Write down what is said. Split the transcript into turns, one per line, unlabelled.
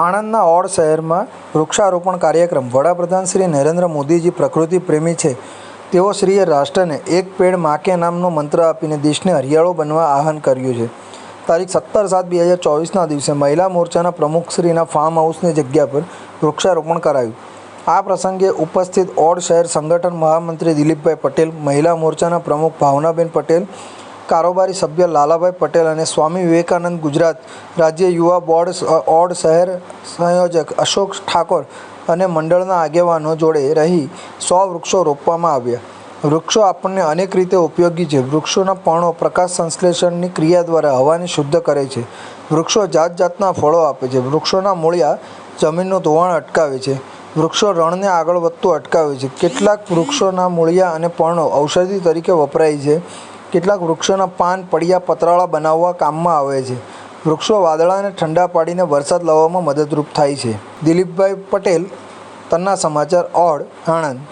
આણંદના odd શહેરમાં વૃક્ષારોપણ કાર્યક્રમ. વડાપ્રધાન શ્રી નરેન્દ્ર મોદીજી પ્રકૃતિ પ્રેમી છે. તેઓ શ્રીએ રાષ્ટ્રને એક પેડ માકે નામનો મંત્ર આપીને દેશને હરિયાળો બનવા આહ્વાન કર્યું છે. તારીખ સત્તર સાત બે હજાર ચોવીસના દિવસે મહિલા મોરચાના પ્રમુખશ્રીના ફાર્મ હાઉસની જગ્યા પર વૃક્ષારોપણ કરાયું. આ પ્રસંગે ઉપસ્થિત ઓડ શહેર સંગઠન મહામંત્રી દિલીપભાઈ પટેલ, મહિલા મોરચાના પ્રમુખ ભાવનાબેન પટેલ કારોબારી સભ્ય લાલાભાઈ પટેલ અને સ્વામી વિવેકાનંદ ગુજરાત રાજ્ય યુવા બોર્ડ ઓડ શહેર સંયોજક અશોક ઠાકોર અને મંડળના આગેવાનો જોડે રહી સો વૃક્ષો રોપવામાં આવ્યા. વૃક્ષો આપણને અનેક રીતે ઉપયોગી છે. વૃક્ષોના પર્ણો પ્રકાશ સંશ્લેષણની ક્રિયા દ્વારા હવાને શુદ્ધ કરે છે. વૃક્ષો જાત જાતના ફળો આપે છે. વૃક્ષોના મૂળિયા જમીનનું ધોવાણ અટકાવે છે. વૃક્ષો રણને આગળ વધતું અટકાવે છે. કેટલાક વૃક્ષોના મૂળિયા અને પર્ણો ઔષધિ તરીકે વપરાય છે. કેટલાક વૃક્ષોના પાન, પડિયા, પતરાળા બનાવવા કામમાં આવે છે. વૃક્ષો વાદળાને ઠંડા પાડીને વરસાદ લાવવામાં મદદરૂપ થાય છે. દિલીપભાઈ પટેલ, તન્ના સમાચાર ઓડ, આણંદ.